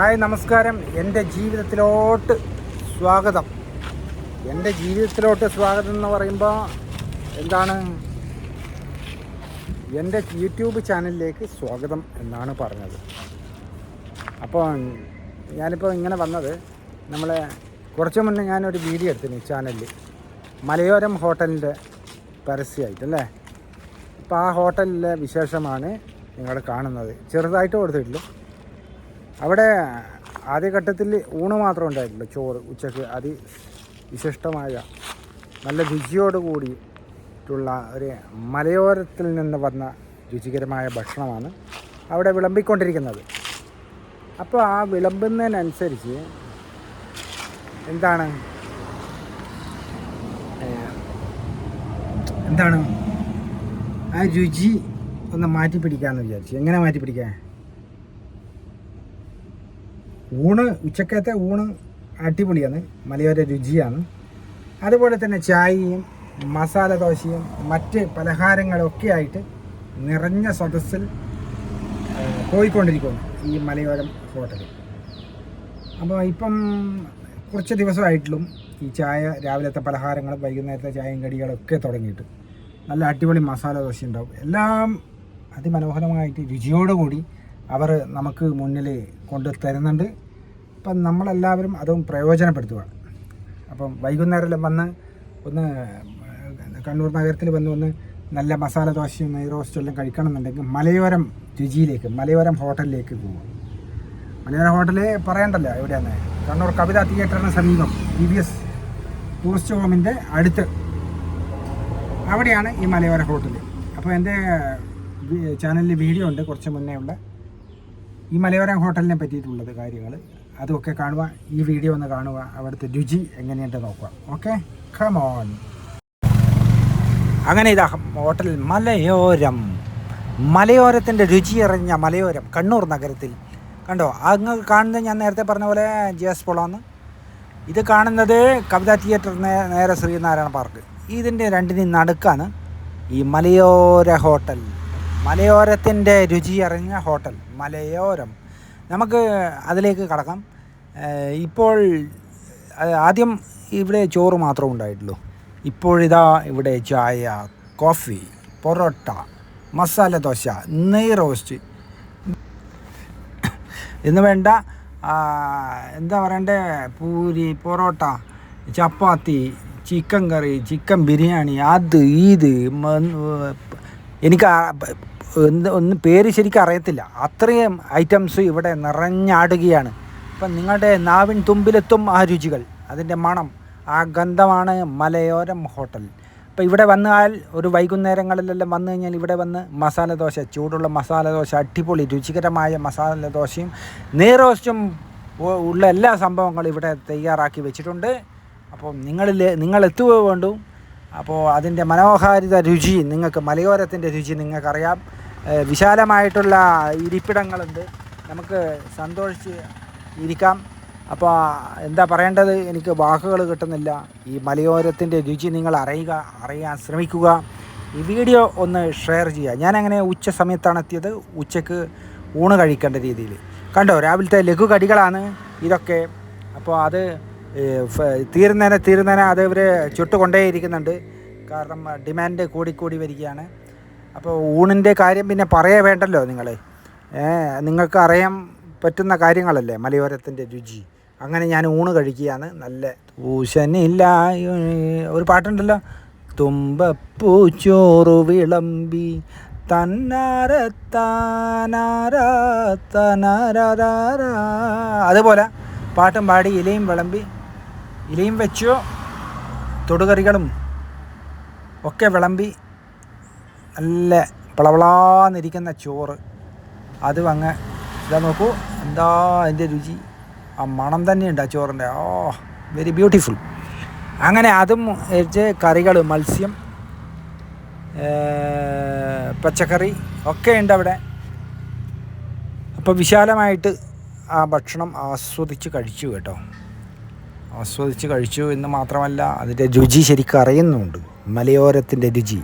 Hi നമസ്കാരം. എന്റെ ജീവിതത്തിലോട്ട് സ്വാഗതം. എന്റെ ജീവിതത്തിലോട്ട് സ്വാഗതം എന്ന് പറയുമ്പോൾ എന്താണ്? എന്റെ യൂട്യൂബ് ചാനലിലേക്ക് സ്വാഗതം എന്നാണ് പറഞ്ഞത്. അപ്പോൾ ഞാനിപ്പോൾ ഇങ്ങനെ വന്നത്. നമ്മളെ കുറച്ച് മുന്നേ ഞാനൊരു വീഡിയോ എടുത്തിന് ചാനലിൽ. മലയോരം ഹോട്ടലിന്റെ പരസ്യമായിട്ടല്ലേ അപ്പോൾ ആ ഹോട്ടലിലെ വിശേഷമാണ് നിങ്ങൾ കാണുന്നത്. ചെറുതായിട്ട് കൊടുത്തിട്ടുള്ളൂ അവിടെ ആദ്യഘട്ടത്തിൽ ഊണ് മാത്രം ഉണ്ടായിട്ടുള്ളൂ ചോറ് ഉച്ചയ്ക്ക് അതി വിശിഷ്ടമായ നല്ല രുചിയോട് കൂടിയിട്ടുള്ള ഒരു മലയോരത്തിൽ നിന്ന് വന്ന രുചികരമായ ഭക്ഷണമാണ് അവിടെ വിളമ്പിക്കൊണ്ടിരിക്കുന്നത്. അപ്പോൾ ആ വിളമ്പുന്നതിനനുസരിച്ച് എന്താണ്? എന്താണ്? ആ രുചി ഒന്ന് മാറ്റി പിടിക്കാമെന്ന് വിചാരിച്ചു. എങ്ങനെ മാറ്റി പിടിക്കാൻ ഊണ് ഉച്ചക്കത്തെ ഊണ് അടിപൊളിയാണ് മലയോര രുചിയാണ്. അതുപോലെ തന്നെ ചായയും മസാല ദോശയും മറ്റ് പലഹാരങ്ങളൊക്കെ ആയിട്ട് നിറഞ്ഞ സദസ്സിൽ പോയിക്കൊണ്ടിരിക്കുന്നു ഈ മലയോരം ഹോട്ടൽ അപ്പോൾ ഇപ്പം കുറച്ച് ദിവസമായിട്ടും ഈ ചായ രാവിലത്തെ പലഹാരങ്ങളും വൈകുന്നേരത്തെ ചായയും കടികളൊക്കെ തുടങ്ങിയിട്ട് നല്ല അടിപൊളി മസാല ദോശ ഉണ്ടാവും എല്ലാം അതിമനോഹരമായിട്ട് രുചിയോടുകൂടി അവർ നമുക്ക് മുന്നിൽ കൊണ്ട് തരുന്നുണ്ട്. അപ്പം നമ്മളെല്ലാവരും അതും പ്രയോജനപ്പെടുത്തുകയാണ് അപ്പം വൈകുന്നേരം വന്ന് ഒന്ന് കണ്ണൂർ നഗരത്തിൽ വന്ന് ഒന്ന് നല്ല മസാല ദോശയും നെയ് റോസ്റ്റും എല്ലാം കഴിക്കണമെന്നുണ്ടെങ്കിൽ മലയോരം രുചിയിലേക്ക് മലയോരം ഹോട്ടലിലേക്ക് പോകും മലയോരം ഹോട്ടൽ പറയണ്ടല്ലോ എവിടെയാണ് കണ്ണൂർ കവിത തിയേറ്ററിന് സമീപം ഇ വി എസ് ടൂറിസ്റ്റ് ഹോമിന്റെ അടുത്ത്. അവിടെയാണ് ഈ മലയോര ഹോട്ടൽ അപ്പോൾ എന്റെ ചാനലിൽ വീഡിയോ ഉണ്ട്. കുറച്ച് മുന്നേ ഉള്ള ഈ മലയോര ഹോട്ടലിനെ പറ്റിയിട്ടുള്ളത് കാര്യങ്ങൾ അതൊക്കെ കാണുക ഈ വീഡിയോ ഒന്ന് കാണുക. അവിടുത്തെ രുചി എങ്ങനെയുണ്ട് നോക്കുക. ഓക്കെ കമോൺ അങ്ങനെ ഇതാ ഹോട്ടൽ മലയോരം. മലയോരത്തിന്റെ രുചിയറിഞ്ഞ മലയോരം കണ്ണൂർ നഗരത്തിൽ. കണ്ടോ? അങ്ങ് കാണുന്നത് ഞാൻ നേരത്തെ പറഞ്ഞ പോലെ ജി എസ് പൊളാന്ന്. ഇത് കാണുന്നത് കവിത തിയേറ്റർ നേരെ ശ്രീനാരായണ പാർക്ക്. ഇതിന്റെ രണ്ടിനും നടുക്കാണ് ഈ മലയോര ഹോട്ടൽ. മലയോരത്തിന്റെ രുചി അറിഞ്ഞ ഹോട്ടൽ മലയോരം. നമുക്ക് അതിലേക്ക് കടക്കാം. ഇപ്പോൾ ആദ്യം ഇവിടെ ചോറ് മാത്രം ഉണ്ടായിട്ടുള്ളൂ. ഇപ്പോഴിതാ ഇവിടെ ചായ കോഫി പൊറോട്ട മസാല ദോശ നെയ് റോസ്റ്റ്. എന്ന് വേണ്ട എന്താ പറയണ്ടേ puri porotta chapati chicken curry chicken biryani അത് മ- എനിക്ക് എന്ത് ഒന്ന് പേര് ശരിക്കും അറിയത്തില്ല. അത്രയും ഐറ്റംസ് ഇവിടെ നിറഞ്ഞാടുകയാണ്. ഇപ്പം നിങ്ങളുടെ നാവിൻ തുമ്പിലെത്തും ആ രുചികൾ. അതിന്റെ മണം ആ ഗന്ധമാണ് മലയോരം ഹോട്ടൽ. അപ്പോൾ ഇവിടെ വന്നാൽ ഒരു വൈകുന്നേരങ്ങളിലെല്ലാം വന്നു കഴിഞ്ഞാൽ ഇവിടെ വന്ന് മസാല ദോശ ചൂടുള്ള മസാല ദോശ അടിപൊളി രുചികരമായ മസാല ദോശയും നെയ്റോസ്റ്റും ഉള്ള എല്ലാ സംഭവങ്ങളും ഇവിടെ തയ്യാറാക്കി വെച്ചിട്ടുണ്ട്. അപ്പോൾ നിങ്ങളിൽ നിങ്ങൾ എത്തുക വേണ്ടു. അപ്പോൾ അതിന്റെ മനോഹാരിത രുചി നിങ്ങൾക്ക് മലയോരത്തിന്റെ രുചി നിങ്ങൾക്കറിയാം. വിശാലമായിട്ടുള്ള ഇരിപ്പിടങ്ങളുണ്ട്. നമുക്ക് സന്തോഷിച്ച് ഇരിക്കാം. അപ്പോൾ എന്താ പറയേണ്ടത്? എനിക്ക് വാക്കുകൾ കിട്ടുന്നില്ല. ഈ മലയോരത്തിന്റെ രുചി നിങ്ങൾ അറിയുക അറിയാൻ ശ്രമിക്കുക. ഈ വീഡിയോ ഒന്ന് ഷെയർ ചെയ്യുക. ഞാനങ്ങനെ ഉച്ച സമയത്താണ് എത്തിയത്. ഉച്ചയ്ക്ക് ഊണ് കഴിക്കേണ്ട രീതിയിൽ. കണ്ടോ രാവിലത്തെ ലഘു കടികളാണ് ഇതൊക്കെ. അപ്പോൾ അത് തീരുന്നതിനെ തീരുന്നതിനെ അത് ഇവർ ചുട്ടുകൊണ്ടേയിരിക്കുന്നുണ്ട്. കാരണം ഡിമാൻഡ് കൂടിക്കൂടി വരികയാണ്. അപ്പോൾ ഊണിന്റെ കാര്യം പിന്നെ പറയേ വേണ്ടല്ലോ നിങ്ങൾ നിങ്ങൾക്ക് അറിയാൻ പറ്റുന്ന കാര്യങ്ങളല്ലേ? മലയോരത്തിന്റെ രുചി. അങ്ങനെ ഞാൻ ഊണ് കഴിക്കുകയാണ്. നല്ല ഊശനില്ല ഒരു പാട്ടുണ്ടല്ലോ. തുമ്പപ്പൂ ചോറു വിളമ്പി. തന്നാരത്താനാരത്തനാരാ അതുപോലെ പാട്ടും പാടി ഇലയും വിളമ്പി. ഇലയും വെച്ചു. തൊടുകറികളും ഒക്കെ വിളമ്പി നല്ല പളവളാന്നിരിക്കുന്ന ചോറ്. അതും അങ്ങ് ഇതാ നോക്കൂ. എന്താ അതിന്റെ രുചി? ആ മണം തന്നെയുണ്ട് ആ ചോറിന്റെ. ഓ വെരി ബ്യൂട്ടിഫുൾ അങ്ങനെ അതും കറികൾ മത്സ്യം പച്ചക്കറി ഒക്കെ ഉണ്ട് അവിടെ. അപ്പോൾ വിശാലമായിട്ട് ആ ഭക്ഷണം ആസ്വദിച്ച് കഴിച്ചു കേട്ടോ. ആസ്വദിച്ച് കഴിച്ചു എന്ന് മാത്രമല്ല അതിന്റെ രുചി ശരിക്കും അറിയുന്നുണ്ട്. മലയോരത്തിന്റെ രുചി.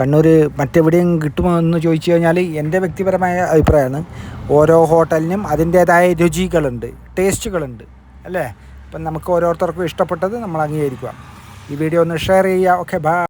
കണ്ണൂർ മറ്റെവിടെയും കിട്ടുമോ എന്ന് ചോദിച്ചു കഴിഞ്ഞാൽ എന്റെ വ്യക്തിപരമായ അഭിപ്രായമാണ്. ഓരോ ഹോട്ടലിനും അതിന്റേതായ രുചികളുണ്ട് ടേസ്റ്റുകളുണ്ട് അല്ലേ? അപ്പം നമുക്ക് ഓരോരുത്തർക്കും ഇഷ്ടപ്പെട്ടത് നമ്മൾ അംഗീകരിക്കുക. ഈ വീഡിയോ ഒന്ന് ഷെയർ ചെയ്യുക. Okay bye.